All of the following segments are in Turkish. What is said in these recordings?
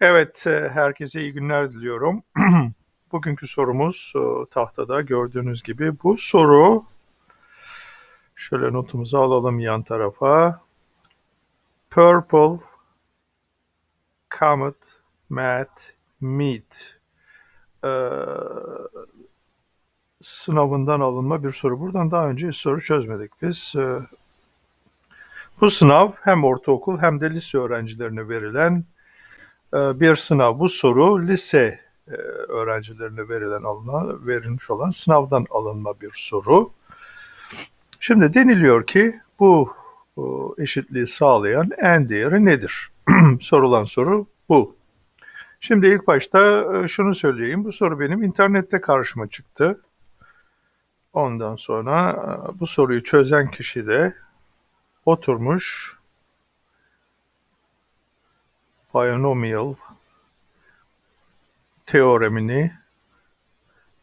Evet, e, herkese iyi günler diliyorum. Bugünkü sorumuz e, tahtada gördüğünüz gibi. Bu soru, şöyle notumuzu alalım yan tarafa. Purple, Comet, Matt, Meet e, sınavından alınma bir soru. Buradan daha önce hiç soru çözmedik biz. E, bu sınav hem ortaokul hem de lise öğrencilerine verilen bir sınav. Bu soru lise e, öğrencilerine verilen alınan, verilmiş olan sınavdan alınma bir soru. Şimdi deniliyor ki bu bu eşitliği sağlayan en değeri nedir? Sorulan soru bu. Şimdi ilk başta e, şunu söyleyeyim. Bu soru benim internette karşıma çıktı. Ondan sonra bu soruyu çözen kişi de oturmuş binomial teoremini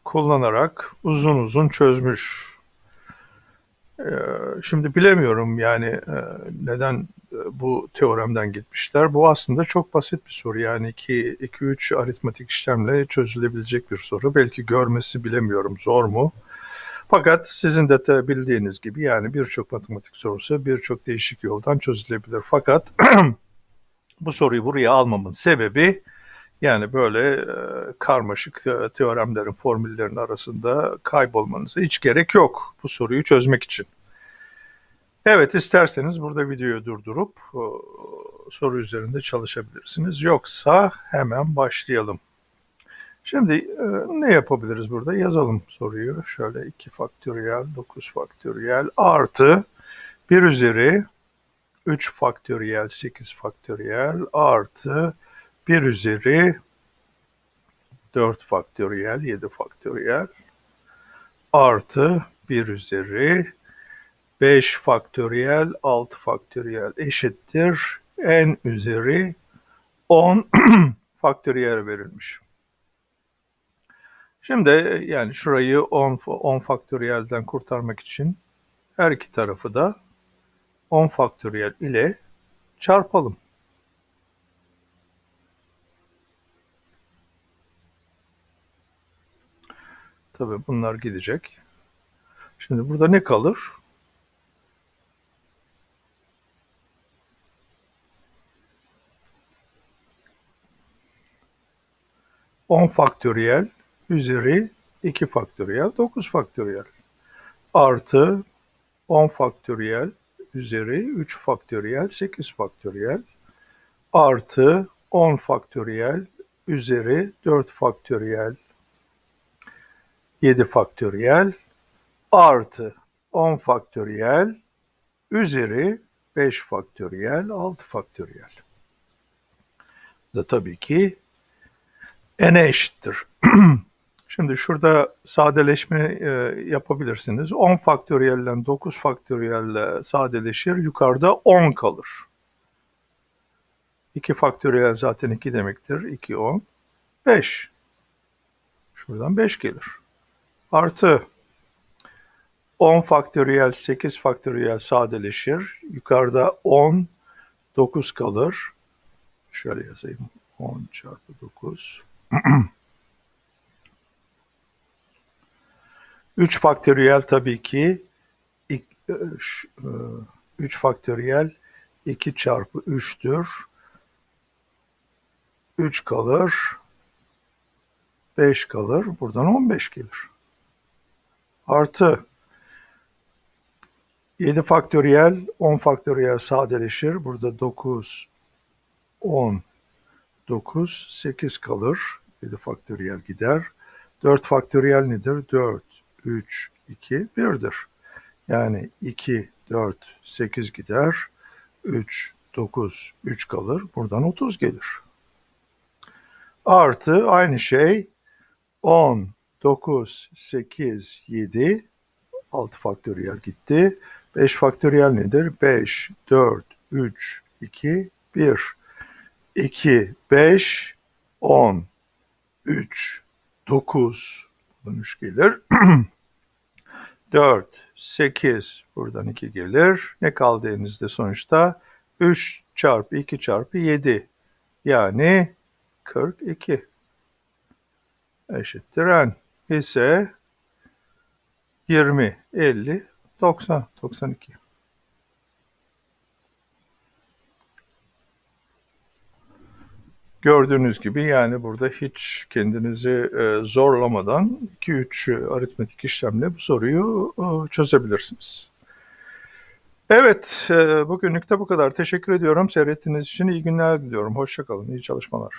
kullanarak uzun uzun çözmüş. Ee, şimdi bilemiyorum yani e, neden e, bu teoremden gitmişler. Bu aslında çok basit bir soru. Yani 2-3 aritmatik işlemle çözülebilecek bir soru. Belki görmesi bilemiyorum zor mu? Fakat sizin de bildiğiniz gibi yani birçok matematik sorusu birçok değişik yoldan çözülebilir. Fakat bu soruyu buraya almamın sebebi yani böyle e, karmaşık teoremlerin, formüllerin arasında kaybolmanıza hiç gerek yok bu soruyu çözmek için. Evet isterseniz burada videoyu durdurup soru üzerinde çalışabilirsiniz. Yoksa hemen başlayalım. Şimdi e, ne yapabiliriz burada? Yazalım soruyu. Şöyle 2 faktöriyel, 9 faktöriyel artı 1 üzeri 3 faktöriyel 8 faktöriyel artı 1 üzeri 4 faktöriyel 7 faktöriyel artı 1 üzeri 5 faktöriyel 6 faktöriyel eşittir n üzeri 10 faktöriyel verilmiş. Şimdi yani şurayı 10, 10 faktöriyelden kurtarmak için her iki tarafı da 10 faktöriyel ile çarpalım. Tabii bunlar gidecek. Şimdi burada ne kalır? On faktöriyel üzeri 2 faktöriyel 9 faktöriyel artı 10 faktöriyel üzeri 3 faktöriyel 8 faktöriyel artı 10 faktöriyel üzeri 4 faktöriyel 7 faktöriyel artı 10 faktöriyel üzeri 5 faktöriyel 6 faktöriyel. Da tabii ki n'e eşittir. Şimdi şurada sadeleşme e, yapabilirsiniz. 10 faktöriyelle 9 faktöriyelle sadeleşir. Yukarıda 10 kalır. 2 faktöriyel zaten 2 demektir. 2, 10. 5. Şuradan 5 gelir. Artı 10 faktöriyel 8 faktöriyel sadeleşir. Yukarıda 10, 9 kalır. Şöyle yazayım. 10 çarpı 9. 3 faktöriyel tabii ki 3 e, e, faktöriyel 2 çarpı 3'tür. 3 kalır. 5 kalır. Buradan 15 gelir. Artı 7 faktöriyel 10 faktöriyel sadeleşir. Burada 9 10 9 8 kalır. 7 faktöriyel gider. 4 faktöriyel nedir? 4 3, 2, 1'dir. Yani 2, 4, 8 gider. 3, 9, 3 kalır. Buradan 30 gelir. Artı aynı şey 10, 9, 8, 7, 6 faktöriyel gitti. 5 faktöriyel nedir? 5, 4, 3, 2, 1. 2, 5, 10, 3, 9, buradan 3 gelir. 4, 8 buradan 2 gelir. Ne kaldı elinizde sonuçta? 3 çarpı 2 çarpı 7. Yani 42 eşittir n ise 20, 50, 90, 92. Gördüğünüz gibi yani burada hiç kendinizi e, zorlamadan 2-3 aritmetik işlemle bu soruyu e, çözebilirsiniz. Evet, e, bugünlük de bu kadar. Teşekkür ediyorum. Seyrettiğiniz için iyi günler diliyorum. Hoşçakalın, iyi çalışmalar.